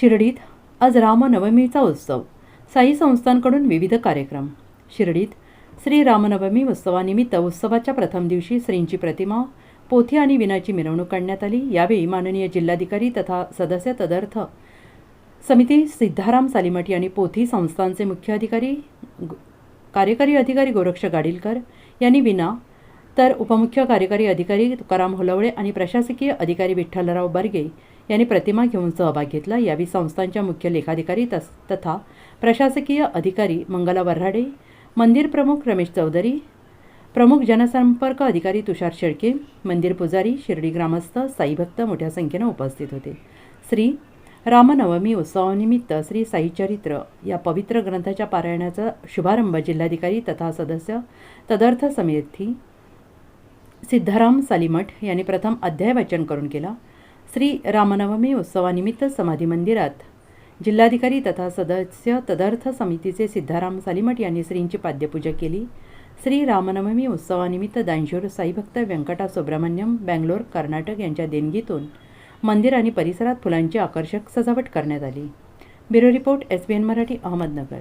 शिर्डीत आज रामनवमीचा उत्सव. साई संस्थांकडून विविध कार्यक्रम. शिर्डीत श्री रामनवमी उत्सवानिमित्त उत्सवाच्या प्रथम दिवशी श्रींची प्रतिमा पोथी आणि विनाची मिरवणूक करण्यात आली. यावेळी माननीय जिल्हाधिकारी तथा सदस्य तदर्थ समिती सिद्धाराम सालिमठी आणि पोथी संस्थांचे मुख्य अधिकारी कार्यकारी अधिकारी गोरक्ष गाडीलकर यांनी विना तर उपमुख्य कार्यकारी अधिकारी तुकाराम होलवळे आणि प्रशासकीय अधिकारी विठ्ठलराव बर्गे यांनी प्रतिमा घेऊन सहभाग घेतला. यावेळी संस्थांच्या मुख्य लेखाधिकारी तस तथा प्रशासकीय अधिकारी मंगला वऱ्हाडे मंदिर प्रमुख रमेश चौधरी प्रमुख जनसंपर्क अधिकारी तुषार शेळके मंदिर पुजारी शिर्डी ग्रामस्थ साईभक्त मोठ्या संख्येनं उपस्थित होते. श्री रामनवमी उत्सवानिमित्त श्री साईचरित्र या पवित्र ग्रंथाच्या पारायणाचा शुभारंभ जिल्हाधिकारी तथा सदस्य तदर्थ समिती सिद्धाराम सालीमठ यांनी प्रथम अध्याय वाचन करून केला. श्री रामनवमी उत्सवानिमित्त समाधी मंदिरात. जिल्हाधिकारी तथा सदस्य तदर्थ समितीचे सिद्धाराम सालीमठ यांनी श्रींची पाद्यपूजा केली. श्री रामनवमी उत्सवानिमित्त दानशूर साईभक्त व्यंकटा सुब्रह्मण्यम बँगलोर कर्नाटक यांच्या देणगीतून मंदिर आणि परिसरात फुलांची आकर्षक सजावट करण्यात आली. Bureau report S B N Marathi Ahmednagar.